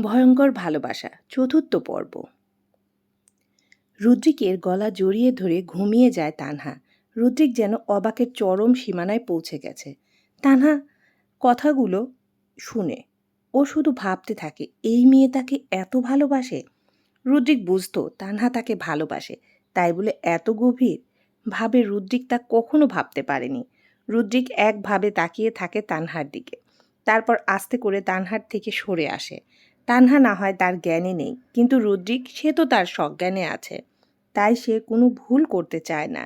ভয়ঙ্কর ভালোবাসা, চতুর্থ পর্ব। রুদ্রিকের গলা জড়িয়ে ধরে ঘুমিয়ে যায় তানহা। রুদ্রিক যেন অবাকের চরম সীমানায় পৌঁছে গেছে। তানহা, কথাগুলো শুনে, ও শুধু ভাবতে থাকে, এই মেয়ে তাকে এত ভালোবাসে? রুদ্রিক বুঝতো তানহা তাকে ভালোবাসে, তাই বলে এত গভীর ভাবে রুদ্রিক তা কখনো ভাবতে পারেনি। রুদ্রিক একভাবে তাকিয়ে থাকে তানহার দিকে। তারপর আস্তে করে তানহার থেকে সরে আসে। তানহা না হয় তার জ্ঞানে নেই, কিন্তু রুদ্রিক, সে তো তার সজ্ঞানে আছে। তাই সে কোনো ভুল করতে চায় না।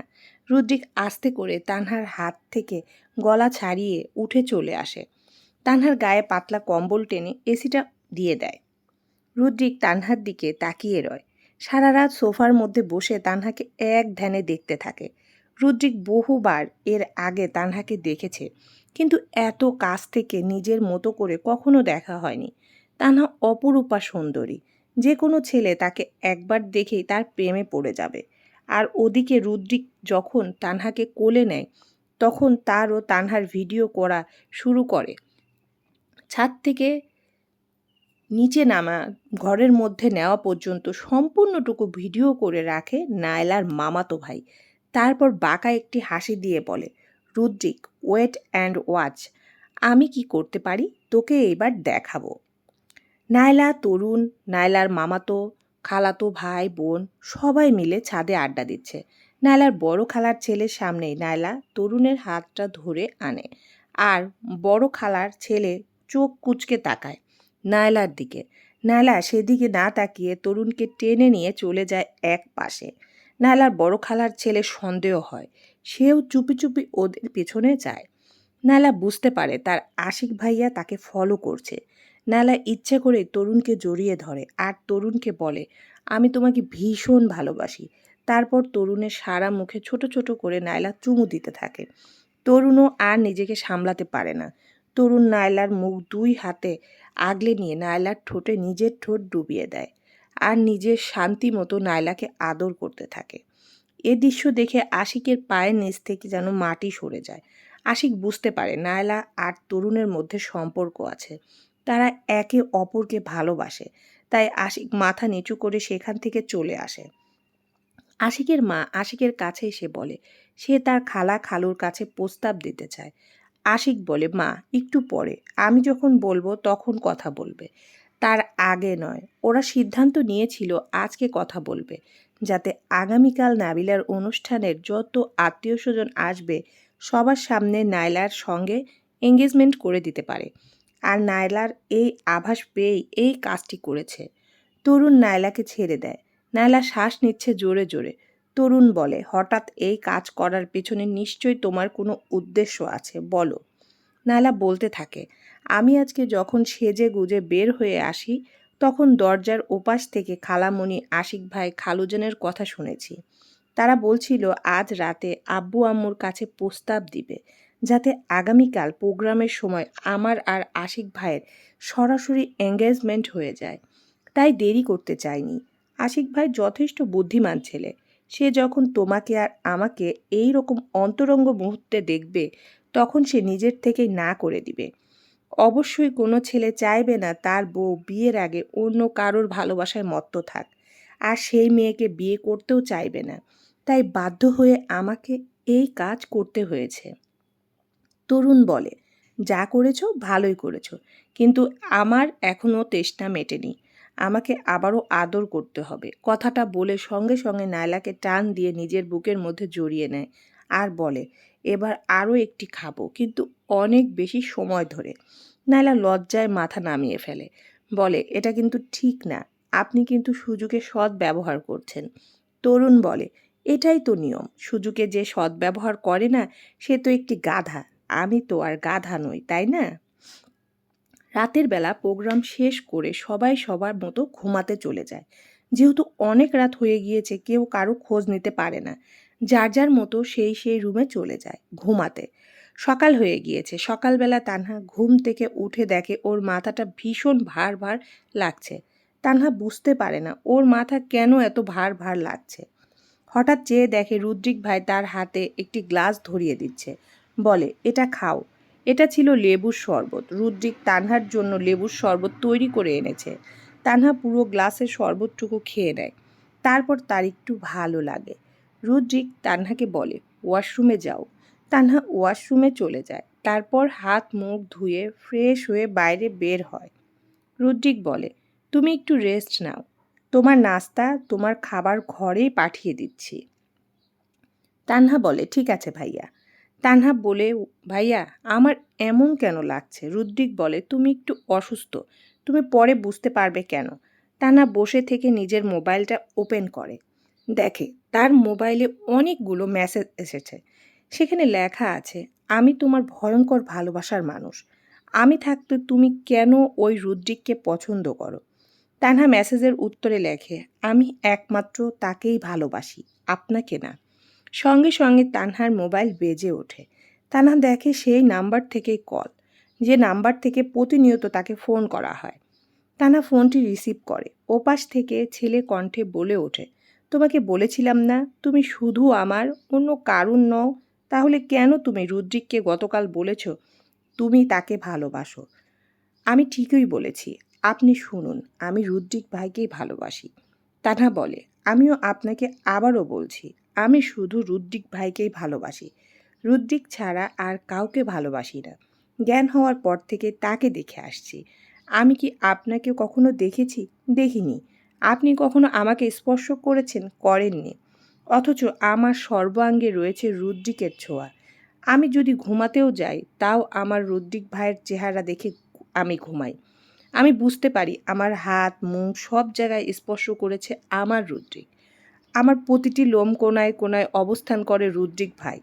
রুদ্রিক আস্তে করে তানহার হাত থেকে গলা ছাড়িয়ে উঠে চলে আসে। তানহার গায়ে পাতলা কম্বল টেনে এসিটা দিয়ে দেয়। রুদ্রিক তানহার দিকে তাকিয়ে রয়। সারা রাত সোফার মধ্যে বসে তানহাকে এক ধ্যানে দেখতে থাকে। রুদ্রিক বহুবার এর আগে তানহাকে দেখেছে, কিন্তু এত কাছ থেকে নিজের মতো করে কখনো দেখা হয়নি। তানহা অপরূপা সুন্দরী। যে কোনো ছেলে তাকে একবার দেখেই তার প্রেমে পড়ে যাবে। আর ওদিকে রুদ্রিক যখন তানহাকে কোলে নেয়, তখন তারও তানহার ভিডিও করা শুরু করে। ছাদ থেকে নিচে নামা, ঘরের মধ্যে নেওয়া পর্যন্ত সম্পূর্ণটুকু ভিডিও করে রাখে নায়লার মামাতো ভাই। তারপর বাঁকা একটি হাসি দিয়ে বলে, রুদ্রিক ওয়েট অ্যান্ড ওয়াচ আমি কি করতে পারি? তোকে এবার দেখাবো। নায়লা, তরুণ, নায়লার মামাতো, খালাতো ভাই, বোন সবাই মিলে ছাদে আড্ডা দিচ্ছে। নায়লার বড় খালার ছেলের সামনেই নায়লা তরুণের হাতটা ধরে আনে আর বড় খালার ছেলে চোখ কুচকে তাকায় নায়লার দিকে। নায়লা সেদিকে না তাকিয়ে তরুণকে টেনে নিয়ে চলে যায় এক পাশে। নায়লার বড় খালার ছেলে সন্দেহ হয়, সেও চুপি চুপি ওদের পেছনে যায়। নায়লা বুঝতে পারে তার আশিক ভাইয়া তাকে ফলো করছে। নালা ইচ্ছে করে তরুণকে জড়িয়ে ধরে আর তরুণকে বলে, আমি তোমাকে ভীষণ ভালোবাসি। তারপর তরুণের সারা মুখে ছোট ছোট করে নায়লা চুমু দিতে থাকে। তরুণও আর নিজেকে সামলাতে পারে না। তরুণ নায়লার মুখ দুই হাতে আগলে নিয়ে নায়লার ঠোঁটে নিজের ঠোঁট ডুবিয়ে দেয় আর নিজের শান্তি মতো নায়লাকে আদর করতে থাকে। এ দৃশ্য দেখে আশিকের পায়ের নিচ থেকে যেন মাটি সরে যায়। আশিক বুঝতে পারে নায়লা আর তরুণের মধ্যে সম্পর্ক আছে। তারা একে অপরকে ভালোবাসে। তাই আশিক মাথা নিচু করে সেখান থেকে চলে আসে। আশিকের মা আশিকের কাছে এসে বলে, সে তার খালা খালুর কাছে প্রস্তাব দিতে চায়। আশিক বলে, মা, একটু পরে। আমি যখন বলব তখন কথা বলবে। তার আগে নয়, ওরা সিদ্ধান্ত নিয়েছিল আজকে কথা বলবে। যাতে আগামীকাল নাবিলার অনুষ্ঠানের যত আত্মীয় স্বজন আসবে, সবার সামনে নাইলার সঙ্গে এঙ্গেজমেন্ট করে দিতে পারে। আর নায়লার এই আভাস পেয়েই এই কাজটি করেছে। তরুণ নায়লাকে ছেড়ে দেয়। নায়লা শ্বাস নিচ্ছে জোরে জোরে। তরুণ বলে, হঠাৎ এই কাজ করার পেছনে নিশ্চয়ই তোমার কোনো উদ্দেশ্য আছে, বলো। নায়লা বলতে থাকে, আমি আজকে যখন সেজে গুজে বের হয়ে আসি, তখন দরজার ওপাশ থেকে খালামণি, আশিক ভাই, খালুজনের কথা শুনেছি। তারা বলছিল, আজ রাতে আব্বু আম্মুর কাছে প্রস্তাব দিবে। যাতে আগামীকাল প্রোগ্রামের সময় আমার আর আশিক ভাইয়ের সরাসরি এঙ্গেজমেন্ট হয়ে যায়। তাই দেরি করতে চাইনি। আশিক ভাই যথেষ্ট বুদ্ধিমান ছেলে। সে যখন তোমাকে আর আমাকে এই রকম অন্তরঙ্গ মুহূর্তে দেখবে, তখন সে নিজের থেকেই না করে দিবে। অবশ্যই কোনো ছেলে চাইবে না তার বউ বিয়ের আগে অন্য কারোর ভালোবাসায় মত্ত থাক। আর সেই মেয়েকে বিয়ে করতেও চাইবে না। তাই বাধ্য হয়ে আমাকে এই কাজ করতে হয়েছে। তরুণ বলে, যা করেছ ভালোই করেছ, কিন্তু আমার এখনও তেষ্টা মেটেনি। আমাকে আবারও আদর করতে হবে। কথাটা বলে সঙ্গে সঙ্গে নায়লাকে টান দিয়ে নিজের বুকের মধ্যে জড়িয়ে নেয় আর বলে, এবার আরও একটি খাব, কিন্তু অনেক বেশি সময় ধরে। নায়লা লজ্জায় মাথা নামিয়ে ফেলে, বলে, এটা কিন্তু ঠিক না, আপনি কিন্তু সুযোগে সৎ ব্যবহার করছেন। তরুণ বলে, এটাই তো নিয়ম সুযোগে যে সৎ ব্যবহার করে না, সে তো একটি গাধা। আমি তো আর গাধা নই, তাই না? রাতের বেলা প্রোগ্রাম শেষ করে সবাই সবার মতো ঘুমাতে চলে যায়। যেহেতু অনেক রাত হয়ে গিয়েছে, কেউ কারও খোঁজ নিতে পারে না। যার যার মতো সেই সেই রুমে চলে যায় ঘুমাতে। সকাল হয়ে গিয়েছে। সকালবেলা তানহা ঘুম থেকে উঠে দেখে ওর মাথাটা ভীষণ ভার ভার লাগছে। তানহা বুঝতে পারে না ওর মাথা কেন এত ভার ভার লাগছে। হঠাৎ চেয়ে দেখে রুদ্রিক ভাই তার হাতে একটি গ্লাস ধরিয়ে দিচ্ছে। বলে, এটা খাও। এটা ছিল লেবুর শরবত। রুদ্রিক তানহার জন্য লেবুর শরবত তৈরি করে এনেছে। তানহা পুরো গ্লাসের শরবতটুকু খেয়ে নেয়। তারপর তার একটু ভালো লাগে। রুদ্রিক তানহাকে বলে, ওয়াশরুমে যাও। তানহা ওয়াশরুমে চলে যায়। তারপর হাত মুখ ধুয়ে ফ্রেশ হয়ে বাইরে বের হয়। রুদ্রিক বলে, তুমি একটু রেস্ট নাও। তোমার নাস্তা তোমার খাবার ঘরেই পাঠিয়ে দিচ্ছি। তানহা বলে, ঠিক আছে ভাইয়া। তানহা বলে, ভাইয়া, আমার এমন কেন লাগছে? রুদ্রিক বলে, তুমি একটু অসুস্থ। তুমি পরে বুঝতে পারবে কেন? তানহা বসে থেকে নিজের মোবাইলটা ওপেন করে। দেখে, তার মোবাইলে অনেকগুলো মেসেজ এসেছে। সেখানে লেখা আছে, আমি তোমার ভয়ঙ্কর ভালোবাসার মানুষ। আমি থাকতে তুমি কেন ওই রুদ্রিককে পছন্দ করো? তানহা মেসেজের উত্তরে লেখে, আমি একমাত্র তাকেই ভালোবাসি, আপনাকে না। সঙ্গে সঙ্গে তানহার মোবাইল বেজে ওঠে। তানহা দেখে সেই নাম্বার থেকেই কল, যে নাম্বার থেকে প্রতিনিয়ত তাকে ফোন করা হয়। তানহা ফোনটি রিসিভ করে। ওপাশ থেকে ছেলে কণ্ঠে বলে ওঠে, তোমাকে বলেছিলাম না, তুমি শুধু আমার, অন্য কারণ নও। তাহলে কেন তুমি রুদ্রিককে গতকাল বলেছ, তুমি তাকে ভালোবাসো? আমি ঠিকই বলেছি, আপনি শুনুন, আমি রুদ্রিক ভাইকেই ভালোবাসি। তানহা বলে, আমিও আপনাকে আবারও বলছি আমি শুধু রুদ্রিক ভাইকেই ভালোবাসি। রুদ্রিক ছাড়া আর কাউকে ভালোবাসি না। জ্ঞান হওয়ার পর থেকে তাকে দেখে আসছি। আমি কি আপনাকে কখনো দেখেছি? দেখিনি। আপনি কখনো আমাকে স্পর্শ করেছেন? করেননি। অথচ আমার সর্বাঙ্গে রয়েছে রুদ্রিকের ছোঁয়া। আমি যদি ঘুমাতেও যাই, তাও আমার রুদ্রিক ভাইয়ের চেহারা দেখে আমি ঘুমাই। আমি বুঝতে পারি আমার হাত, মুখ সব জায়গায় স্পর্শ করেছে আমার রুদ্রিক। আমার প্রতিটি লোম কোনায় কোনায় অবস্থান করে রুদ্রিক ভাই।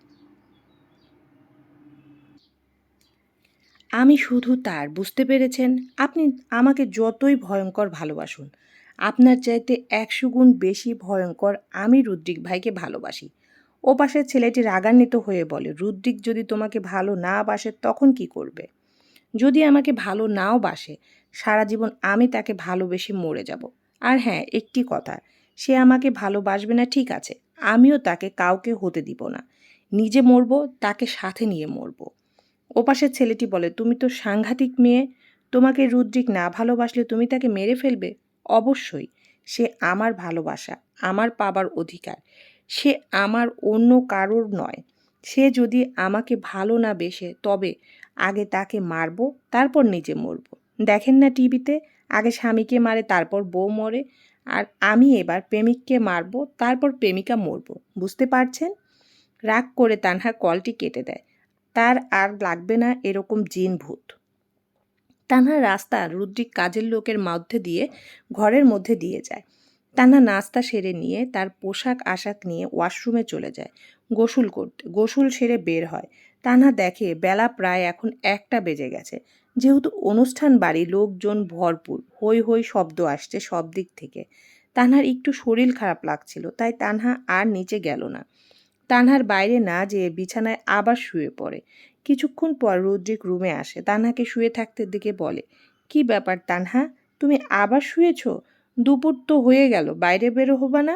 আমি শুধু তার, বুঝতে পেরেছেন? আপনি আমাকে যতই ভয়ঙ্কর ভালোবাসুন, আপনার চাইতে একশো গুণ বেশি ভয়ঙ্কর আমি রুদ্রিক ভাইকে ভালোবাসি। ও পাশের ছেলেটি রাগান্বিত হয়ে বলে, রুদ্রিক যদি তোমাকে ভালো না বাসে তখন কি করবে? যদি আমাকে ভালো নাও বাসে, সারা জীবন আমি তাকে ভালোবেসে মরে যাব। আর হ্যাঁ একটি কথা সে আমাকে ভালোবাসবে না, ঠিক আছে। আমিও তাকে কাউকে হতে দিব না। নিজে মরবো, তাকে সাথে নিয়ে মরবো। ওপাশের ছেলেটি বলে, তুমি তো সাংঘাতিক মেয়ে। তোমাকে রুদ্রিক না ভালোবাসলে তুমি তাকে মেরে ফেলবে? অবশ্যই। সে আমার ভালোবাসা, আমার পাবার অধিকার। সে আমার অন্য কারোর নয়। সে যদি আমাকে ভালো না বেসে তবে আগে তাকে মারবো, তারপর নিজে মরবো। দেখেন না টিভিতে, আগে স্বামীকে মারে, তারপর বউ মরে। আর আমি এবার প্রেমিককে মারবো, তারপর প্রেমিকা মরবো। বুঝতে পারছেন? রাগ করে তানহা কলটি কেটে দেয়। তার আর লাগবে না এরকম জিন ভূত। তানহা রাস্তা রুদ্রিক কাজের লোকের মধ্যে দিয়ে, ঘরের মধ্যে দিয়ে যায়। তানহা নাস্তা সেরে নিয়ে তার পোশাক আশাক নিয়ে ওয়াশরুমে চলে যায়। গোসল করতে, গোসল সেরে বের হয়। তানহা দেখে বেলা প্রায় এখন একটা বেজে গেছে। যেহেতু অনুষ্ঠান বাড়ি লোকজন ভরপুর হই হই শব্দ আসছে সব দিক থেকে। তানহার একটু শরীর খারাপ লাগছিল, তাই তানহা আর নিচে গেল না। তানহার বাইরে না যেয়ে বিছানায় আবার শুয়ে পড়ে। কিছুক্ষণ পর রুদ্রিক রুমে আসে। তানহাকে শুয়ে থাকতে দিকে বলে, কি ব্যাপার তানহা? তুমি আবার শুয়েছ? দুপুর তো হয়ে গেল, বাইরে বেরো হবা না?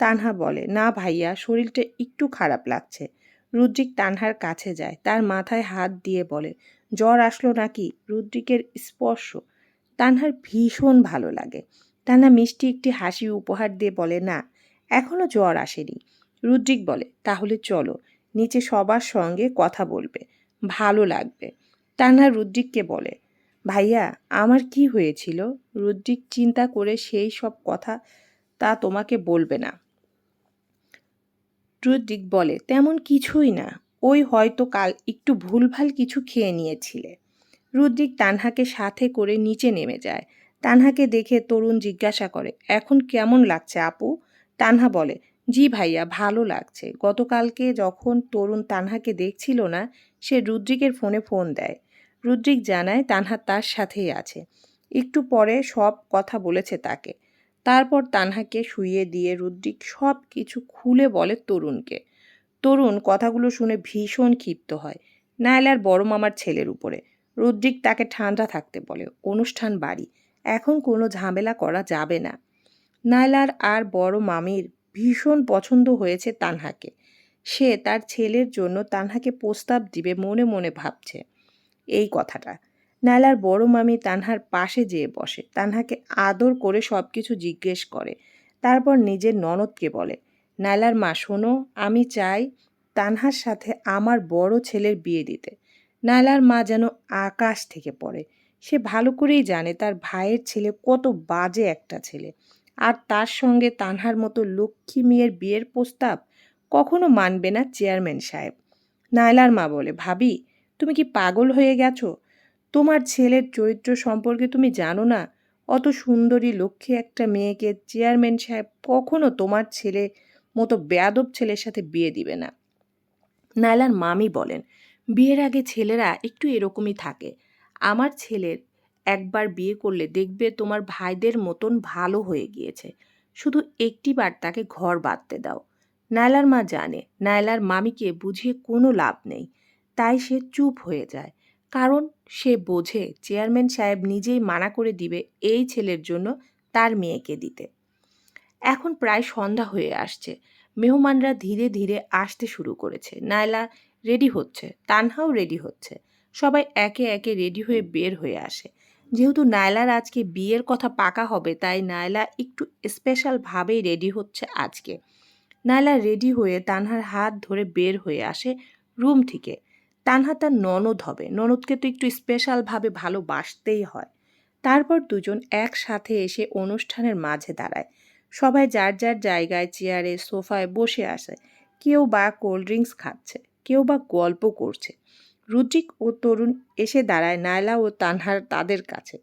তানহা বলে, না ভাইয়া, শরীরটা একটু খারাপ লাগছে। রুদ্রিক তানহার কাছে যায়, তার মাথায় হাত দিয়ে বলে জ্বর আসলো নাকি? রুদ্রিকের স্পর্শ। তানহার ভীষণ ভালো লাগে। তানহা মিষ্টি একটি হাসি উপহার দিয়ে বলে, না এখনও জ্বর আসেনি। রুদ্রিক বলে, তাহলে চলো, নিচে সবার সঙ্গে কথা বলবে। ভালো লাগবে। তানহা রুদ্রিককে বলে, ভাইয়া, আমার কি হয়েছিল? রুদ্রিক চিন্তা করে সেই সব কথা তা তোমাকে বলবে না। রুদ্রিক বলে, তেমন কিছুই না। ওই হয়তো কাল একটু ভুলভাল কিছু খেয়ে নিয়েছিলে। রুদ্রিক তানহাকে সাথে করে নিচে নেমে যায়। তানহাকে দেখে তরুণ জিজ্ঞাসা করে, এখন কেমন লাগছে আপু? তানহা বলে, জি ভাইয়া, ভালো লাগছে। গতকালকে যখন তরুণ তানহাকে দেখছিল না, সে রুদ্রিকের ফোনে ফোন দেয়। রুদ্রিক জানায় তানহা তার সাথেই আছে। একটু পরে সব কথা বলেছে তাকে। তারপর তানহাকে শুইয়ে দিয়ে রুদ্রিক সব কিছু খুলে বলে তরুণকে। তরুণ কথাগুলো শুনে ভীষণ ক্ষিপ্ত হয় নায়লার বড় মামার ছেলের উপরে। রুদ্রিক তাকে ঠান্ডা থাকতে বলে, অনুষ্ঠান বাড়ি, এখন কোনো ঝামেলা করা যাবে না। নায়লার আর বড় মামির ভীষণ পছন্দ হয়েছে তানহাকে। সে তার ছেলের জন্য তানহাকে প্রস্তাব দিবে মনে মনে ভাবছে। এই কথাটা। নায়লার বড় মামি তানহার পাশে যেয়ে বসে। তানহাকে আদর করে সব কিছু জিজ্ঞেস করে। তারপর নিজের ননদকে বলে নায়লার মা, শোনো, আমি চাই তানহার সাথে আমার বড় ছেলের বিয়ে দিতে। নায়লার মা যেন আকাশ থেকে পড়ে। সে ভালো করেই জানে তার ভাইয়ের ছেলে কত বাজে একটা ছেলে। আর তার সঙ্গে তানহার মতো লক্ষ্মী মেয়ের বিয়ের প্রস্তাব কখনো মানবে না চেয়ারম্যান সাহেব। নায়লার মা বলে, ভাবি, তুমি কি পাগল হয়ে গেছো? তোমার ছেলের চরিত্র সম্পর্কে তুমি জানো না? অত সুন্দরী লক্ষ্মী একটা মেয়েকে চেয়ারম্যান সাহেব কখনো তোমার ছেলে মতো বেয়াদব ছেলের সাথে বিয়ে দিবে না। নায়লার মামি বলেন, বিয়ের আগে ছেলেরা একটু এরকমই থাকে। আমার ছেলের একবার বিয়ে করলে দেখবে তোমার ভাইদের মতন ভালো হয়ে গিয়েছে। শুধু একটিবার তাকে ঘর বাঁধতে দাও। নায়লার মা জানে নায়লার মামিকে বুঝিয়ে কোনো লাভ নেই। তাই সে চুপ হয়ে যায়। কারণ সে বোঝে চেয়ারম্যান সাহেব নিজেই মানা করে দিবে এই ছেলের জন্য তার মেয়েকে দিতে। এখন প্রায় সন্ধ্যা হয়ে আসছে। মেহমানরা ধীরে ধীরে আসতে শুরু করেছে। নায়লা রেডি হচ্ছে, তানহাও রেডি হচ্ছে। সবাই একে একে রেডি হয়ে বের হয়ে আসে। যেহেতু নায়লার আজকে বিয়ের কথা পাকা হবে, তাই নায়লা একটু স্পেশালভাবেই রেডি হচ্ছে আজকে। নায়লা রেডি হয়ে তানহার হাত ধরে বের হয়ে আসে রুম থেকে। তানহা তার ননদ হবে। ননদকে তো একটু স্পেশালভাবে ভালোবাসতেই হয়। তারপর দুজন একসাথে এসে অনুষ্ঠানের মাঝে দাঁড়ায়। সবাই যার যার জায়গায় চেয়ারে, সোফায় বসে আসে কেউ বা কোল্ড ড্রিঙ্কস খাচ্ছে, কেউ বা গল্প করছে। রুদ্রিক ও তরুণ এসে দাঁড়ায় নায়লা ও তানহার তাদের কাছে।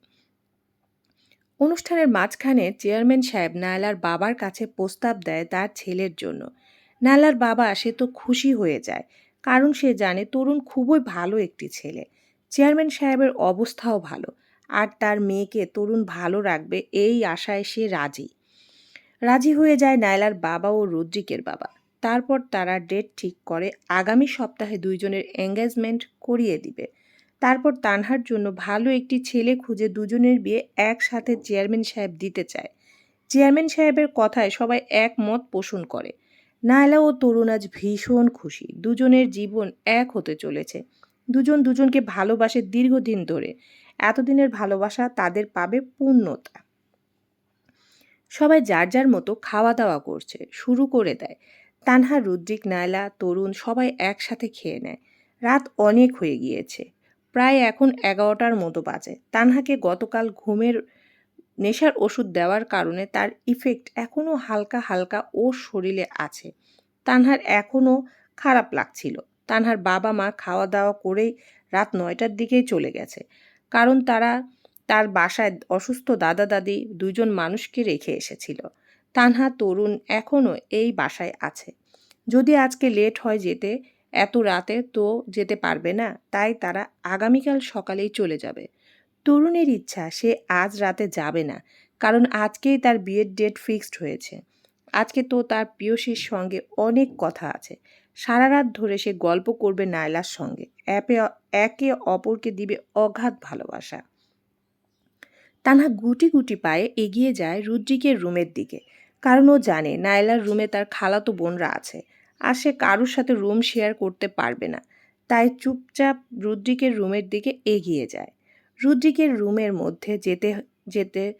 অনুষ্ঠানের মাঝখানে চেয়ারম্যান সাহেব নায়লার বাবার কাছে প্রস্তাব দেয় তার ছেলের জন্য। নায়লার বাবা, সে তো খুশি হয়ে যায়, কারণ সে জানে তরুণ খুবই ভালো একটি ছেলে। চেয়ারম্যান সাহেবের অবস্থাও ভালো, আর তার মেয়েকে তরুণ ভালো রাখবে এই আশায় সে রাজি। রাজি হয়ে যায় নায়লার বাবা ও রুদ্রিকের বাবা। তারপর তারা ডেট ঠিক করে আগামী সপ্তাহে দুইজনের এঙ্গেজমেন্ট করিয়ে দিবে। তারপর তানহার জন্য ভালো একটি ছেলে খুঁজে দুজনের বিয়ে একসাথে চেয়ারম্যান সাহেব দিতে চায়। চেয়ারম্যান সাহেবের কথায় সবাই একমত পোষণ করে। নায়লা ও তরুণ আজ ভীষণ খুশি। দুজনের জীবন এক হতে চলেছে। দুজন দুজনকে ভালোবাসে দীর্ঘদিন ধরে। এতদিনের ভালোবাসা তাদের পাবে পূর্ণতা। সবাই যার যার মতো খাওয়া দাওয়া করছে, শুরু করে দেয়। তানহা, রুদ্রিক, নায়লা, তরুণ সবাই একসাথে খেয়ে নেয়। রাত অনেক হয়ে গিয়েছে। প্রায় এখন এগারোটার মতো বাজে। তানহাকে গতকাল ঘুমের নেশার ওষুধ দেওয়ার কারণে তার ইফেক্ট এখনও হালকা হালকা ওর শরীরে আছে। তানহার এখনও খারাপ লাগছিল। তানহার বাবা মা খাওয়া দাওয়া করেই রাত নয়টার দিকেই চলে গেছে। কারণ তারা তার বাসায় অসুস্থ দাদা দাদি দুজন মানুষকে রেখে এসেছিল। তানহা, তরুণ এখনও এই বাসায় আছে। যদি আজকে লেট হয় যেতে, এত রাতে তো যেতে পারবে না, তাই তারা আগামীকাল সকালেই চলে যাবে। তরুণের ইচ্ছা, সে আজ রাতে যাবে না, কারণ আজকেই তার বিয়ের ডেট ফিক্সড হয়েছে। আজকে তো তার প্রিয়সীর সঙ্গে অনেক কথা আছে। সারা রাত ধরে সে গল্প করবে নায়লার সঙ্গে। অ্যাপে একে অপরকে দিবে অগাধ ভালোবাসা। তানহা গুটি গুটি পায়ে এগিয়ে যায় রুদ্রিকের রুমের দিকে। কারণ ও জানে নায়লার রুমে তার খালাতো বোনরা আছে আর সে কারোর সাথে রুম শেয়ার করতে পারবে না। তাই চুপচাপ রুদ্রিকের রুমের দিকে এগিয়ে যায়। রুদ্রিকের রুমের মধ্যে যেতে যেতে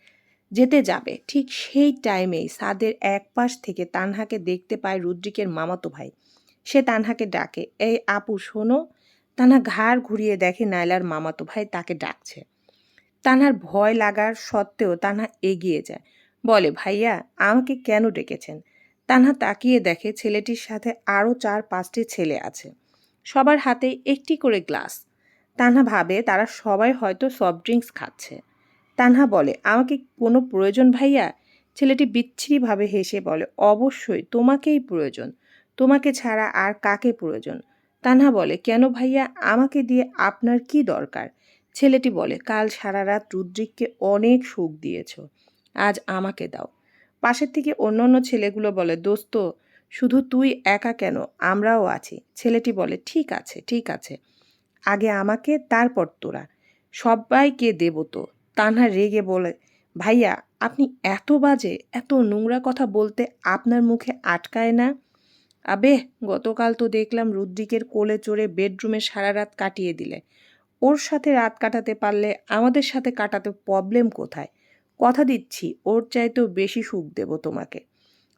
যেতে যাবে। ঠিক সেই টাইমেই সাদের এক পাশ থেকে তানহাকে দেখতে পায় রুদ্রিকের মামাতো ভাই। সে তানহাকে ডাকে, এই আপু, শোনো। তানহা ঘাড় ঘুরিয়ে দেখে নায়লার মামাতো ভাই তাকে ডাকছে। তানহার ভয় লাগার সত্ত্বেও তানহা এগিয়ে যায়। বলে, ভাইয়া, আমাকে কেন ডেকেছেন? তানহা তাকিয়ে দেখে ছেলেটির সাথে আরও চার পাঁচটি ছেলে আছে। সবার হাতে একটি করে গ্লাস। তানহা ভাবে, তারা সবাই হয়তো সফট ড্রিঙ্কস খাচ্ছে। তানহা বলে, আমাকে কোনো প্রয়োজন ভাইয়া? ছেলেটি বিচ্ছিরিভাবে হেসে বলে, অবশ্যই, তোমাকেই প্রয়োজন। তোমাকে ছাড়া আর কাকে প্রয়োজন? তানহা বলে, কেন ভাইয়া? আমাকে দিয়ে আপনার কি দরকার? ছেলেটি বলে, কাল সারা রাত রুদ্রিককে অনেক সুখ দিয়েছ, আজ আমাকে দাও। পাশের থেকে অন্য অন্য ছেলেগুলো বলে, দোস্ত, শুধু তুই একা কেন? আমরাও আছি। ছেলেটি বলে, ঠিক আছে ঠিক আছে, আগে আমাকে, তারপর তোরা। সবাইকে দেব তো। তানহা রেগে বলে, ভাইয়া, আপনি এত বাজে, এত নোংরা কথা বলতে আপনার মুখে আটকায় না? আবে গতকাল তো দেখলাম রুদ্রিকের কোলে চড়ে বেডরুমে সারা রাত কাটিয়ে দিলে। ওর সাথে রাত কাটাতে পারলে আমাদের সাথে কাটাতে প্রবলেম কোথায়? কথা দিচ্ছি, ওর চাইতেও বেশি সুখ দেব তোমাকে।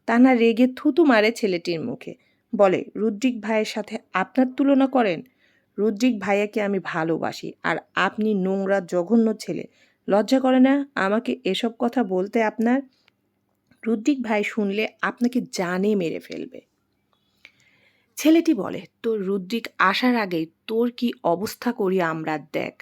তানা রেগে থুতু মারে ছেলেটির মুখে। বলে, রুদ্রিক ভাইয়ের সাথে আপনার তুলনা করেন? রুদ্রিক ভাইয়াকে আমি ভালোবাসি, আর আপনি নোংরা, জঘন্য ছেলে। লজ্জা করে না আমাকে এসব কথা বলতে আপনার? রুদ্রিক ভাই শুনলে আপনাকে জানে মেরে ফেলবে। ছেলেটি বলে, তোর রুদ্রিক আসার আগেই তোর কি অবস্থা করি আমরা দেখ।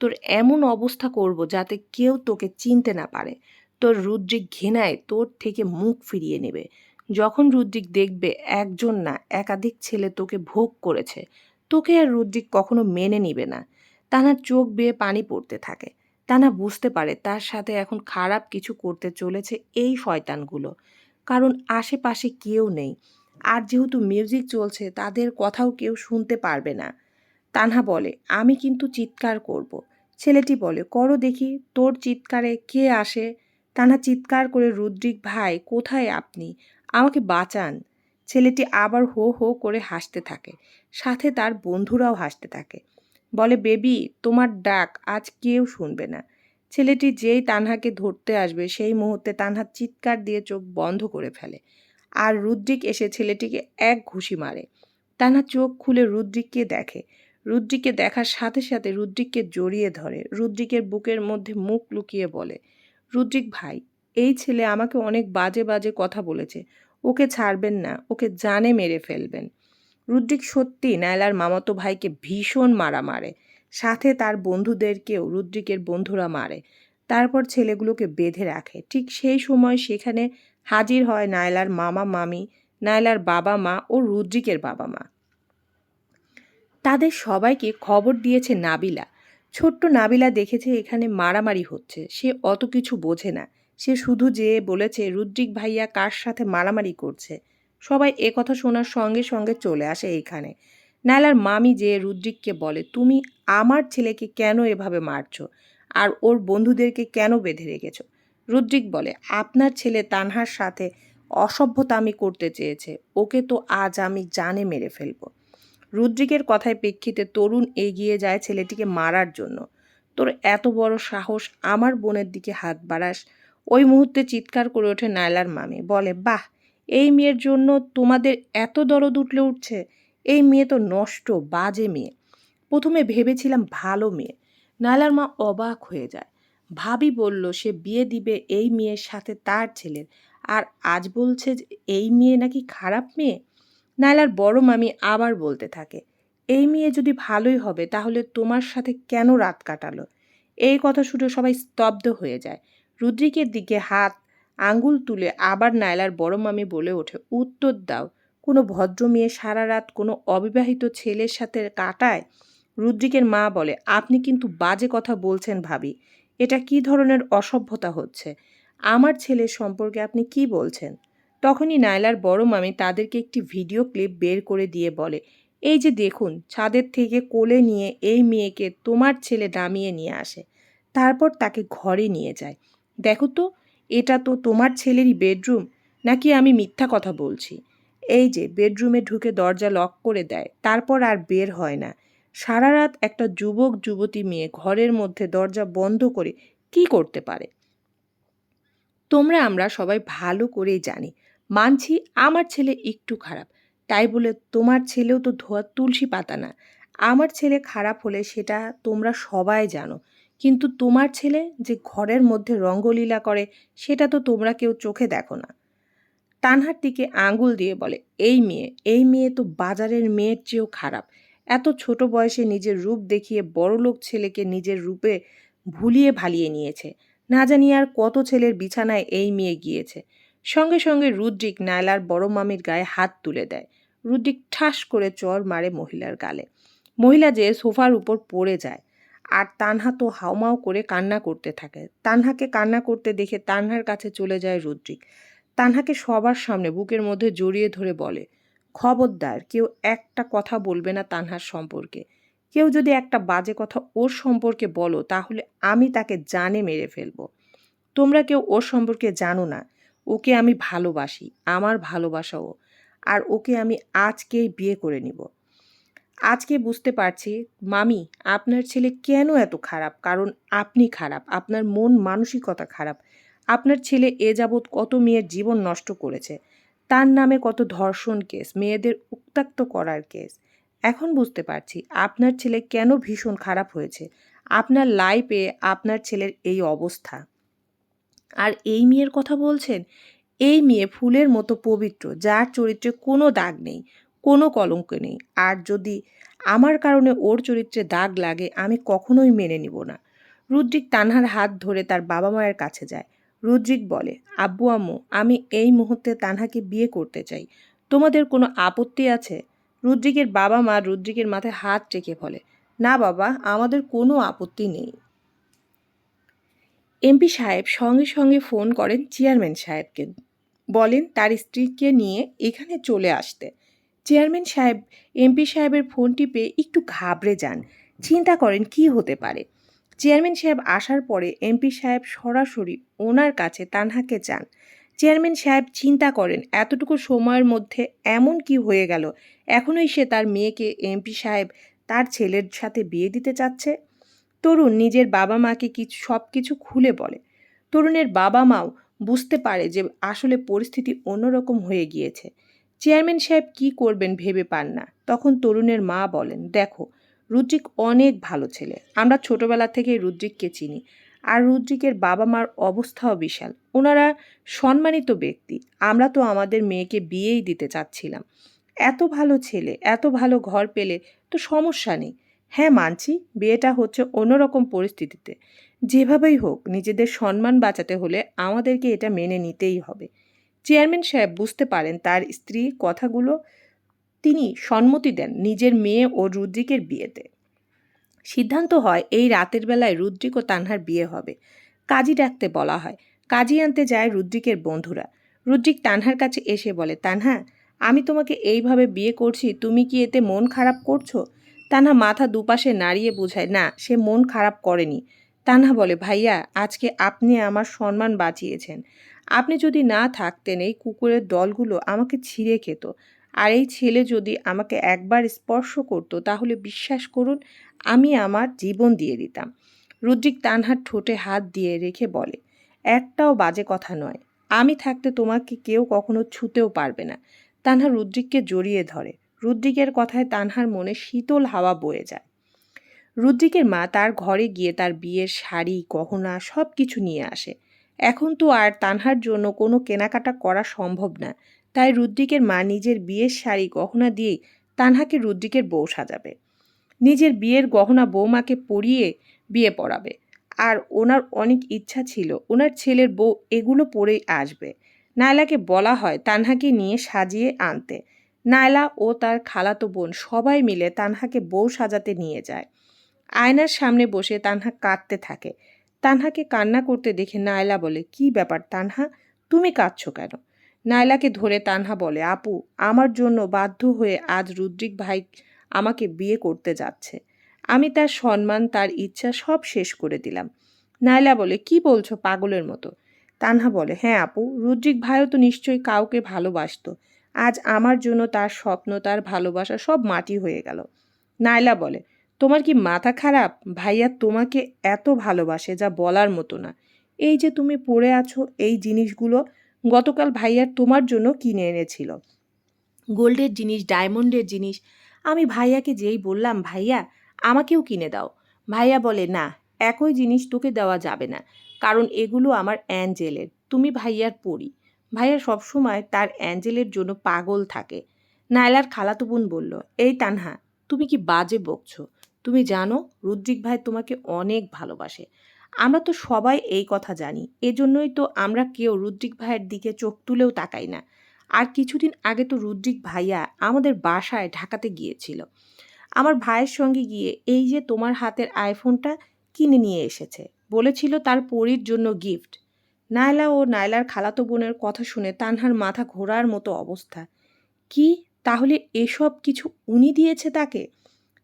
তোর এমন অবস্থা করব যাতে কেউ তোকে চিনতে না পারে। তোর রুদ্রিক ঘৃণায় তোর থেকে মুখ ফিরিয়ে নেবে। যখন রুদ্রিক দেখবে একজন না, একাধিক ছেলে তোকে ভোগ করেছে, তোকে আর রুদ্রিক কখনো মেনে নিবে না। তানার চোখ বেয়ে পানি পড়তে থাকে। তানা বুঝতে পারে তার সাথে এখন খারাপ কিছু করতে চলেছে এই শয়তানগুলো। কারণ আশেপাশে কেউ নেই। আর যেহেতু মিউজিক চলছে, তাদের কথাও কেউ শুনতে পারবে না। তানহা বলে, আমি কিন্তু চিৎকার করব। ছেলেটি বলে, করো দেখি, তোর চিৎকারে কে আসে? তানহা চিৎকার করে, রুদ্রিক ভাই, কোথায় আপনি? আমাকে বাঁচান। ছেলেটি আবার হো হো করে হাসতে থাকে, সাথে তার বন্ধুরাও হাসতে থাকে। বলে, বেবি, তোমার ডাক আজ কেউ শুনবে না। ছেলেটি যেই তানহাকে ধরতে আসবে, সেই মুহূর্তে তানহা চিৎকার দিয়ে চোখ বন্ধ করে ফেলে। আর রুদ্রিক এসে ছেলেটিকে এক ঘুষি মারে। তানহা চোখ খুলে রুদ্রিককে দেখে। রুদ্রিককে দেখার সাথে সাথে রুদ্রিককে জড়িয়ে ধরে। রুদ্রিকের বুকের মধ্যে মুখ লুকিয়ে বলে, রুদ্রিক ভাই, এই ছেলে আমাকে অনেক বাজে বাজে কথা বলেছে। ওকে ছাড়বেন না, ওকে জানে মেরে ফেলবেন। রুদ্রিক সত্যি নায়লার মামাতো ভাইকে ভীষণ মারা মারে। সাথে তার বন্ধুদেরকেও রুদ্রিকের বন্ধুরা মারে। তারপর ছেলেগুলোকে বেঁধে রাখে। ঠিক সেই সময় সেখানে হাজির হয় নায়লার মামা, মামি, নায়লার বাবা মা ও রুদ্রিকের বাবা মা। তাদের সবাইকে খবর দিয়েছে নাবিলা। ছোট্ট নাবিলা দেখেছে এখানে মারামারি হচ্ছে। সে অত কিছু বোঝে না। সে শুধু যেয়ে বলেছে, রুদ্রিক ভাইয়া কার সাথে মারামারি করছে? সবাই কথা শোনার সঙ্গে সঙ্গে চলে আসে এইখানে নায়লার মামি যে রুদ্রিককে বলে, তুমি আমার ছেলেকে কেন এভাবে মারছো? আর ওর বন্ধুদেরকে কেন বেঁধে রেখেছো? রুদ্রিক বলে, আপনার ছেলে তানহার সাথে অসভ্যতা আমি করতে চেয়েছে, ওকে তো আজ আমি জানে মেরে ফেলব। রুদ্রিকের কথায় প্রেক্ষিতে তরুণ এগিয়ে যায় ছেলেটিকে মারার জন্য। তোর এত বড় সাহস, আমার বোনের দিকে হাত বাড়াস ওই মুহূর্তে চিৎকার করে ওঠে নায়লার মামি, বলে, বাহ, এই মেয়ের জন্য তোমাদের এত দরদ উঠলে উঠছে? এই মেয়ে তো নষ্ট, বাজে মেয়ে। প্রথমে ভেবেছিলাম ভালো মেয়ে। নায়লার মা অবাক হয়ে যায়। ভাবি বলল, সে বিয়ে দিবে এই মেয়ের সাথে তার ছেলের। আর আজ বলছে এই মেয়ে নাকি খারাপ মেয়ে? নায়লার বড় মামি আবার বলতে থাকে, এই মেয়ে যদি ভালোই হবে, তাহলে তোমার সাথে কেন রাত কাটালো? এই কথা শুনে সবাই স্তব্ধ হয়ে যায়। রুদ্রিকের দিকে হাত আঙ্গুল তুলে আবার নায়লার বড় মামি বলে ওঠে, উত্তর দাও। কোনো ভদ্র মেয়ে সারা রাত কোনো অবিবাহিত ছেলের সাথে কাটায়? রুদ্রিকের মা বলে, আপনি কিন্তু বাজে কথা বলছেন ভাবি। এটা কি ধরনের অসভ্যতা হচ্ছে? আমার ছেলের সম্পর্কে আপনি কি বলছেন? তখনই নায়লার বড় মামি তাদেরকে একটি ভিডিও ক্লিপ বের করে দিয়ে বলে, এই যে দেখুন, ছাদের থেকে কোলে নিয়ে এই মেয়েকে তোমার ছেলে নামিয়ে নিয়ে আসে। তারপর তাকে ঘরে নিয়ে যায়। দেখো তো, এটা তো তোমার ছেলেরই বেডরুম, নাকি আমি মিথ্যা কথা বলছি? এই যে, বেডরুমে ঢুকে দরজা লক করে দেয়, তারপর আর বের হয় না। সারা রাত একটা যুবক, যুবতী মেয়ে ঘরের মধ্যে দরজা বন্ধ করে কি করতে পারে? তোমরা আমরা সবাই ভালো করেই জানি, মানছি আমার ছেলে একটু খারাপ। তাই বলে তোমার ছেলেও তো ধোয়া তুলসী পাতা না। আমার ছেলে খারাপ হলে সেটা তোমরা সবাই জানো। কিন্তু তোমার ছেলে যে ঘরের মধ্যে রঙ্গলীলা করে, সেটা তো তোমরা কেউ চোখে দেখো না। তানহার দিকে আঙ্গুল দিয়ে বলে, এই মেয়ে এই মেয়ে তো বাজারের মেয়ের চেয়েও খারাপ। এত ছোট বয়সে নিজের রূপ দেখিয়ে বড়লোক ছেলেকে নিজের রূপে ভুলিয়ে ভালিয়ে নিয়েছে। না জানি আর কত ছেলের বিছানায় এই মেয়ে গিয়েছে। সঙ্গে সঙ্গে রুদ্রিক নায়লার বড় মামির গায়ে হাত তুলে দেয়। রুদ্রিক ঠাস করে চর মারে মহিলার গালে। মহিলা যে সোফার উপর পড়ে যায় আর তানহা তো হাওমাও করে কান্না করতে থাকে। তানহাকে কান্না করতে দেখে তানহার কাছে চলে যায় রুদ্রিক। তানহাকে সবার সামনে বুকের মধ্যে জড়িয়ে ধরে বলে খবরদার, কেউ একটা কথা বলবে না তানহার সম্পর্কে। কেউ যদি একটা বাজে কথা ওর সম্পর্কে বলো, তাহলে আমি তাকে জানে মেরে ফেলব। তোমরা কেউ ওর সম্পর্কে জানো না। ওকে আমি ভালোবাসি, আমার ভালোবাসাও। আর ওকে আমি আজকেই বিয়ে করে নিব। আজকে বুঝতে পারছি, মামি, আপনার ছেলে কেন এত খারাপ? কারণ আপনি খারাপ, আপনার মন মানসিকতা খারাপ। আপনার ছেলে এ যাবৎ কত মেয়ের জীবন নষ্ট করেছে। তার নামে কত ধর্ষণ কেস, মেয়েদের উত্তাক্ত করার কেস। এখন বুঝতে পারছি আপনার ছেলে কেন ভীষণ খারাপ হয়েছে। আপনার লাইফে আপনার ছেলের এই অবস্থা। আর এই মেয়ের কথা বলছেন? এই মেয়ে ফুলের মতো পবিত্র, যার চরিত্রে কোনো দাগ নেই, কোনো কলঙ্ক নেই। আর যদি আমার কারণে ওর চরিত্রে দাগ লাগে, আমি কখনোই মেনে নিব না। রুদ্রিক তানহার হাত ধরে তার বাবা মায়ের কাছে যায়। রুদ্রিক বলে, আব্বু, আম্মু, আমি এই মুহূর্তে তানহাকে বিয়ে করতে চাই। তোমাদের কোনো আপত্তি আছে? রুদ্রিকের বাবা মা রুদ্রিকের মাথায় হাত রেখে বলে, না বাবা, আমাদের কোনো আপত্তি নেই। এমপি সাহেব সঙ্গে সঙ্গে ফোন করেন চেয়ারম্যান সাহেবকে। বলেন, তার স্ত্রীকে নিয়ে এখানে চলে আসতে। চেয়ারম্যান সাহেব, এমপি সাহেবের ফোনটি পেয়ে একটু ঘাবড়ে যান। চিন্তা করেন, কি হতে পারে? চেয়ারম্যান সাহেব আসার পরে এমপি সাহেব সরাসরি ওনার কাছে তানহাকে চান চেয়ারম্যান সাহেব চিন্তা করেন, এতটুকু সময়ের মধ্যে এমন কি হয়ে গেল? এখনই সে তার মেয়েকে এমপি সাহেব তার ছেলের সাথে বিয়ে দিতে চাচ্ছে? তরুণ নিজের বাবা মাকে কিছু সব কিছু খুলে বলে। তরুণের বাবা মাও বুঝতে পারে যে আসলে পরিস্থিতি অন্যরকম হয়ে গিয়েছে। চেয়ারম্যান সাহেব কি করবেন ভেবে পান না। তখন তরুণের মা বলেন, দেখো রুদ্রিক অনেক ভালো ছেলে। আমরা ছোটবেলা থেকেই রুদ্রিককে চিনি। আর রুদ্রিকের বাবা মার অবস্থাও বিশাল। ওনারা সম্মানিত ব্যক্তি। আমরা তো আমাদের মেয়েকে বিয়েই দিতে চাচ্ছিলাম। এত ভালো ছেলে, এত ভালো ঘর পেলে তো সমস্যা নেই। হ্যাঁ মানছি, বিয়েটা হচ্ছে অন্যরকম পরিস্থিতিতে। যেভাবেই হোক, নিজেদের সম্মান বাঁচাতে হলে আমাদেরকে এটা মেনে নিতেই হবে। চেয়ারম্যান সাহেব বুঝতে পারেন তার স্ত্রী কথাগুলো। তিনি সম্মতি দেন নিজের মেয়ে ও রুদ্রিকের বিয়েতে। সিদ্ধান্ত হয় এই রাতের বেলায় রুদ্রিক ও তানহার বিয়ে হবে। কাজী ডাকতে বলা হয়। কাজী আনতে যায় রুদ্রিকের বন্ধুরা। রুদ্রিক তানহার কাছে এসে বলে, তানহা, আমি তোমাকে এইভাবে বিয়ে করছি, তুমি কি এতে মন খারাপ করছ? তানহা মাথা দুপাশে নাড়িয়ে বোঝায়, না, সে মন খারাপ করেনি। তানহা বলে, ভাইয়া, আজকে আপনি আমার সম্মান বাঁচিয়েছেন। আপনি যদি না থাকতেন এই কুকুরের দলগুলো আমাকে ছিঁড়ে খেত। আর এই ছেলে যদি আমাকে একবার স্পর্শ করতো, তাহলে বিশ্বাস করুন, আমি আমার জীবন দিয়ে দিতাম। রুদ্রিক তানহার ঠোঁটে হাত দিয়ে রেখে বলে, একটাও বাজে কথা নয়। আমি থাকতে তোমাকে কেউ কখনো ছুতেও পারবে না। তানহা রুদ্রিককে জড়িয়ে ধরে। রুদ্রিকের কথায় তানহার মনে শীতল হাওয়া বয়ে যায়। রুদ্রিকের মা তার ঘরে গিয়ে তার বিয়ের শাড়ি, গহনা সব কিছু নিয়ে আসে। এখন তো আর তানহার জন্য কোনো কেনাকাটা করা সম্ভব না। তাই রুদ্রিকের মা নিজের বিয়ের শাড়ি, গহনা দিয়েই তানহাকে রুদ্রিকের বউ সাজাবে। নিজের বিয়ের গহনা বৌমাকে পরিয়ে বিয়ে পড়াবে। আর ওনার অনেক ইচ্ছা ছিল, ওনার ছেলের বউ এগুলো পরেই আসবে। নায়লাকে বলা হয় তানহাকে নিয়ে সাজিয়ে আনতে। নায়লা ও তার খালাতো বোন সবাই মিলে তানহাকে বউ সাজাতে নিয়ে যায়। আয়নার সামনে বসে তানহা কাঁদতে থাকে। তানহাকে কান্না করতে দেখে নায়লা বলে, কি ব্যাপার তানহা? তুমি কাঁদছো কেন? নায়লাকে ধরে তানহা বলে, আপু, আমার জন্য বাধ্য হয়ে আজ রুদ্রিক ভাই আমাকে বিয়ে করতে যাচ্ছে। আমি তার সম্মান, তার ইচ্ছা সব শেষ করে দিলাম। নায়লা বলে, কি বলছো পাগলের মতো? তানহা বলে হ্যাঁ আপু, রুদ্রিক ভাইও তো নিশ্চয়ই কাউকে ভালোবাসতো। আজ আমার জন্য তার স্বপ্ন, তার ভালোবাসা সব মাটি হয়ে গেল। নাইলা বলে, তোমার কি মাথা খারাপ? ভাইয়া তোমাকে এত ভালোবাসে যা বলার মতো না। এই যে তুমি পড়ে আছো, এই জিনিসগুলো গতকাল ভাইয়ার তোমার জন্য কিনে এনেছিল। গোল্ডের জিনিস, ডায়মন্ডের জিনিস, আমি ভাইয়াকে যেই বললাম, ভাইয়া, আমাকেও কিনে দাও। ভাইয়া বলে, না, একই জিনিস তোকে দেওয়া যাবে না, কারণ এগুলো আমার অ্যাঞ্জেলের, তুমি ভাইয়ার পড়ি ভাইয়া সবসময় তার অ্যাঞ্জেলের জন্য পাগল থাকে। নায়লার খালাতো বোন বলল, এই তানহা, তুমি কি বাজে বকছো? তুমি জানো রুদ্রিক ভাই তোমাকে অনেক ভালোবাসে। আমরা তো সবাই এই কথা জানি, এজন্যই তো আমরা কেউ রুদ্রিক ভাইয়ের দিকে চোখ তুলেও তাকাই না। আর কিছুদিন আগে তো রুদ্রিক ভাইয়া আমাদের বাসায় ঢাকাতে গিয়েছিল। আমার ভাইয়ের সঙ্গে গিয়ে এই যে তোমার হাতের আইফোনটা কিনে নিয়ে এসেছে, বলেছিল তার পরীর জন্য গিফট। নায়লা ও নায়লার খালাতো বোনের কথা শুনে তানহার মাথা ঘোরার মতো অবস্থা। কি? তাহলে এসব কিছু উনি দিয়েছে তাকে?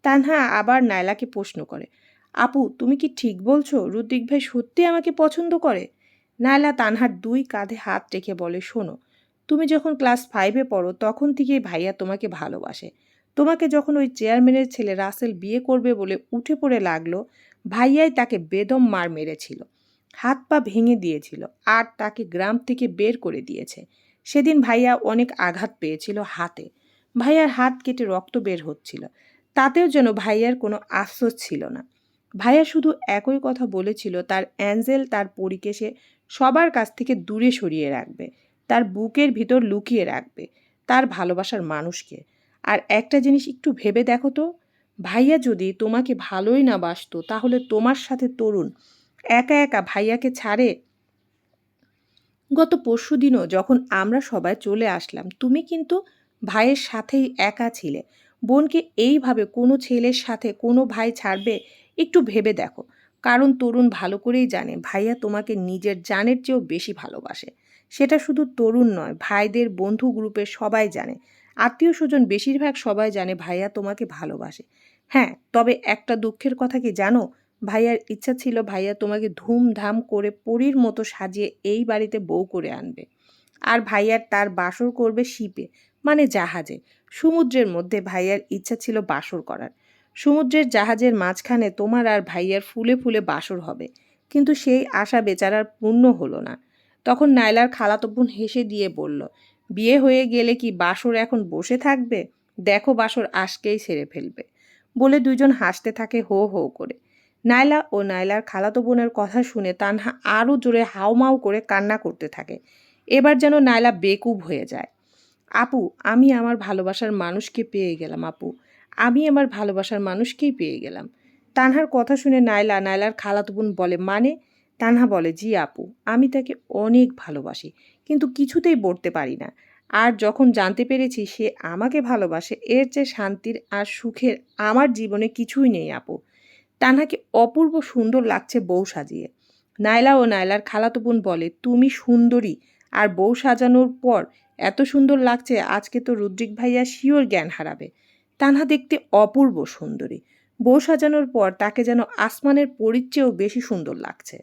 তানহা আবার নায়লাকে প্রশ্ন করে, আপু, তুমি কি ঠিক বলছো? রুদ্রিক ভাই সত্যি আমাকে পছন্দ করে? নায়লা তানহার দুই কাঁধে হাত রেখে বলে, শোনো, তুমি যখন ক্লাস ফাইভে পড়ো, তখন থেকেই ভাইয়া তোমাকে ভালোবাসে। তোমাকে যখন ওই চেয়ারম্যানের ছেলে রাসেল বিয়ে করবে বলে উঠে পড়ে লাগল, ভাইয়াই তাকে বেদম মার মেরেছিল। হাত পা ভেঙে দিয়েছিল আর তাকে গ্রাম থেকে বের করে দিয়েছে। সেদিন ভাইয়া অনেক আঘাত পেয়েছিল হাতে। ভাইয়ার হাত কেটে রক্ত বের হচ্ছিল। তাতেও যেন ভাইয়ার কোনো আশ্বাস ছিল না। ভাইয়া শুধু একই কথা বলেছিল, তার অ্যাঞ্জেল তার পরীকে সে সবার কাছ থেকে দূরে সরিয়ে রাখবে, তার বুকের ভিতর লুকিয়ে রাখবে, তার ভালোবাসার মানুষকে। আর একটা জিনিস একটু ভেবে দেখো তো, ভাইয়া যদি তোমাকে ভালোই না বাসতো, তাহলে তোমার সাথে তরুণ একা একা ভাইয়াকে ছাড়ে? গত পরশু দিনও যখন আমরা সবাই চলে আসলাম, তুমি কিন্তু ভাইয়ের সাথেই একা ছিলে। বোনকে এইভাবে কোনো ছেলের সাথে কোনো ভাই ছাড়বে একটু ভেবে দেখো। কারণ তরুণ ভালো করেই জানে ভাইয়া তোমাকে নিজের জানের চেয়েও বেশি ভালোবাসে। সেটা শুধু তরুণ নয়, ভাইদের বন্ধু গ্রুপের সবাই জানে। আত্মীয় স্বজন বেশিরভাগ সবাই জানে ভাইয়া তোমাকে ভালোবাসে। হ্যাঁ তবে একটা দুঃখের কথা কি জানো? ভাইয়ার ইচ্ছা ছিল ভাইয়া তোমাকে ধুমধাম করে পরীর মতো সাজিয়ে এই বাড়িতে বউ করে আনবে। আর ভাইয়ার তার বাসর করবে শিপে। মানে জাহাজে। সমুদ্রের মধ্যে ভাইয়ার ইচ্ছা ছিল বাসর করার। সমুদ্রের জাহাজের মাঝখানে তোমার আর ভাইয়ার ফুলে ফুলে বাসর হবে। কিন্তু সেই আশা বেচারার পূর্ণ হলো না। তখন নাইলার খালাতো বোন হেসে দিয়ে বলল, বিয়ে হয়ে গেলে কি বাসর এখন বসে থাকবে? দেখো বাসর আজকেই ছেড়ে ফেলবে। বলে দুজন হাসতে থাকে হো হো করে। নাইলা ও নাইলার খালাতো বোনের কথা শুনে তানহা আরও জোরে হাউমাউ করে কান্না করতে থাকে। এবার যেন নাইলা বেকুব হয়ে যায়। আপু, আমি আমার ভালোবাসার মানুষকে পেয়ে গেলাম, আপু। আমি আমার ভালোবাসার মানুষকেই পেয়ে গেলাম। তানহার কথা শুনে নাইলা নাইলার খালাতো বোন বলে মানে? তানহা বলে, জি, আপু, আমি তাকে অনেক ভালোবাসি, কিন্তু কিছুতেই বলতে পারি না। আর যখন জানতে পেরেছি সে আমাকে ভালোবাসে, এর চেয়ে শান্তির আর সুখের আমার জীবনে কিছুই নেই, আপু। তানহাকে অপূর্ব সুন্দর লাগছে বউ সাজিয়ে। নাইলা ও নাইলার খালাতো বোন বলে, তুমি সুন্দরী আর বউ সাজানোর পর এত সুন্দর লাগছে, আজকে তো রুদ্রিক ভাইয়া শিওর জ্ঞান হারাবে। তানহা দেখতে অপূর্ব সুন্দরী। বউ সাজানোর পর তাকে যেন আসমানের পরিচয়েও বেশি সুন্দর লাগছে।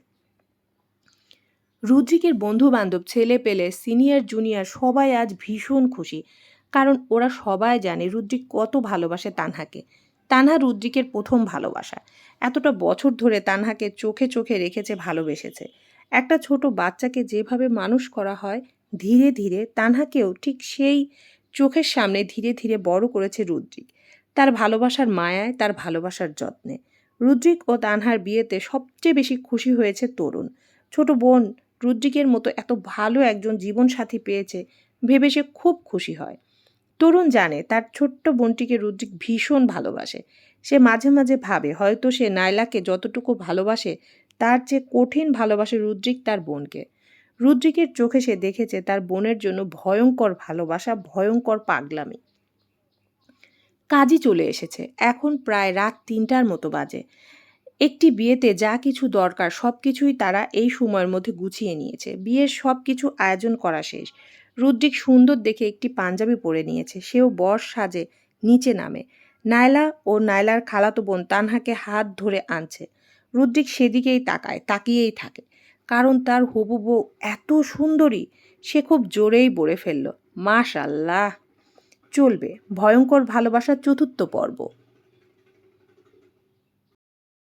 রুদ্রিকের বন্ধু বান্ধব ছেলে পেলে, সিনিয়র, জুনিয়র সবাই আজ ভীষণ খুশি। কারণ ওরা সবাই জানে রুদ্রিক কত ভালোবাসে তানহাকে। তানহা রুদ্রিকের প্রথম ভালোবাসা। এতটা বছর ধরে তানহাকে চোখে চোখে রেখেছে, ভালোবেসেছে। একটা ছোট বাচ্চাকে যেভাবে মানুষ করা হয়, ধীরে ধীরে তানহাকেও ঠিক সেই চোখের সামনে ধীরে ধীরে বড় করেছে রুদ্রিক। তার ভালোবাসার মায়ায়, তার ভালোবাসার যত্নে। রুদ্রিক ও তানহার বিয়েতে সবচেয়ে বেশি খুশি হয়েছে তরুণ। ছোট বোন রুদ্রিকের মতো এত ভালো একজন জীবনসাথী পেয়েছে, ভেবে সে খুব খুশি হয়। তরুণ জানে তার ছোট্ট বোনটিকে রুদ্রিক ভীষণ ভালোবাসে। সে মাঝে মাঝে ভাবে হয়তো সে নাইলাকে যতটুকু ভালোবাসে তার চেয়ে কঠিন ভালোবাসে রুদ্রিক তার বোনকে। রুদ্রিকের চোখে সে দেখেছে তার বোনের জন্য ভয়ঙ্কর ভালোবাসা, ভয়ঙ্কর পাগলামি। কাজই চলে এসেছে। এখন প্রায় রাত তিনটার মতো বাজে। একটি বিয়েতে যা কিছু দরকার সব কিছুই তারা এই সময়ের মধ্যে গুছিয়ে নিয়েছে। বিয়ের সব কিছু আয়োজন করা শেষ। রুদ্রিক সুন্দর দেখে একটি পাঞ্জাবি পরে নিয়েছে। সেও বর সাজে নিচে নামে। নাইলা ও নাইলার খালাতো বোন তানহাকে হাত ধরে আনছে। রুদ্রিক সেদিকেই তাকায়, তাকিয়েই থাকে। কারণ তার হবু বউ এত সুন্দরী, সে খুব জোরেই বলে ফেলল। মাশাল্লাহ! চলবে, ভয়ঙ্কর ভালোবাসার চতুর্থ পর্ব।